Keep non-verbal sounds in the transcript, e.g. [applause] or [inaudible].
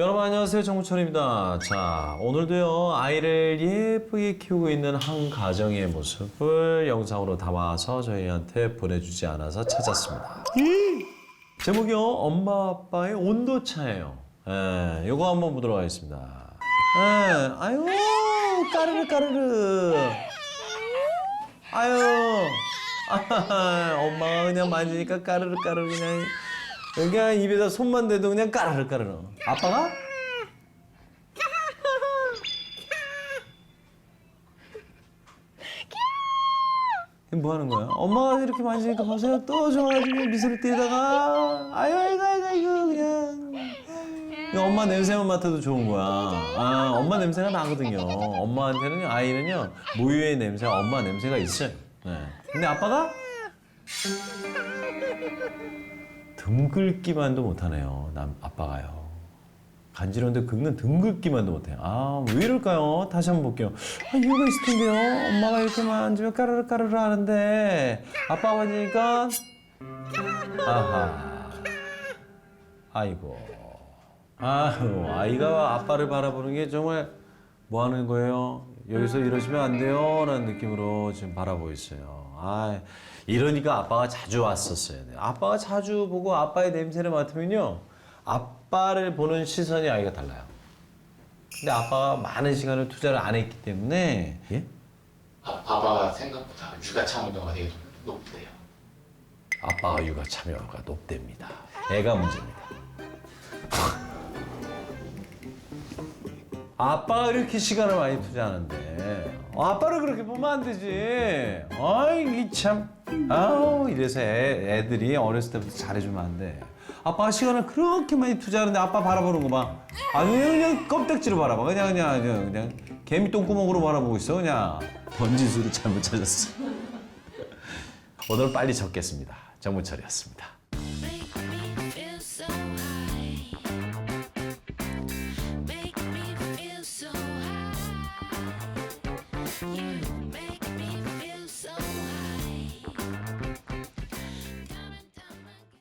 여러분 안녕하세요 정무철입니다. 자 오늘도요 아이를 예쁘게 키우고 있는 한 가정의 모습을 영상으로 담아서 저희한테 보내주지 않아서 찾았습니다. 제목이요 엄마 아빠의 온도 차예요. 예, 요거 한번 보도록 하겠습니다. 예, 아유 까르르 까르르. 아유 아, [laughs] 엄마가 그냥 만지니까 까르르 까르르 그냥 그냥 입에다 손만 대도 그냥 까르르 까르르. 아빠가? 뭐 하는 거야? 엄마가 이렇게 만지니까 보세요. 또 좋아가지고 미소를 띠다가 아유 아이고 아이고 아이고 그냥 이거 엄마 냄새만 맡아도 좋은 거야. 아 엄마 냄새가 나거든요. 엄마한테는 아이는요 모유의 냄새가 엄마 냄새가 있어요. 네. 근데 아빠가 등 긁기만도 못하네요. 남 아빠가요. 간지러운데 긁는 등 긁기만도 못해요. 아, 왜 이럴까요? 다시 한번 볼게요. 아, 이유가 있을 텐데요. 엄마가 이렇게 만지면 까르르 까르르 하는데 아빠가 만지니까 아하. 아이고. 아유, 아이가 아빠를 바라보는 게 정말 뭐 하는 거예요? 여기서 이러시면 안 돼요. 라는 느낌으로 지금 바라보고 있어요. 아, 이러니까 아빠가 자주 왔었어요. 아빠가 자주 보고 아빠의 냄새를 맡으면요. 아빠를 보는 시선이 아이가 달라요. 근데 아빠가 많은 시간을 투자를 안 했기 때문에 예? 아, 아빠가 생각보다 육아 참여도가 되게 좀 높대요. 아빠가 육아 참여가 높답니다. 애가 문제입니다. 아빠가 이렇게 시간을 많이 투자하는데 어, 아빠를 그렇게 보면 안 되지. 아이 이 참. 아우 이래서 애, 애들이 어렸을 때부터 잘해주면 안 돼. 아빠가 시간을 그렇게 많이 투자하는데 아빠 바라보는 거 봐. 아니 그냥 껍데기로 바라봐. 그냥 그냥 그냥, 그냥 개미 똥구멍으로 바라보고 있어 그냥. 번지수를 잘못 찾았어. [laughs] 오늘 빨리 적겠습니다. 정무철이었습니다.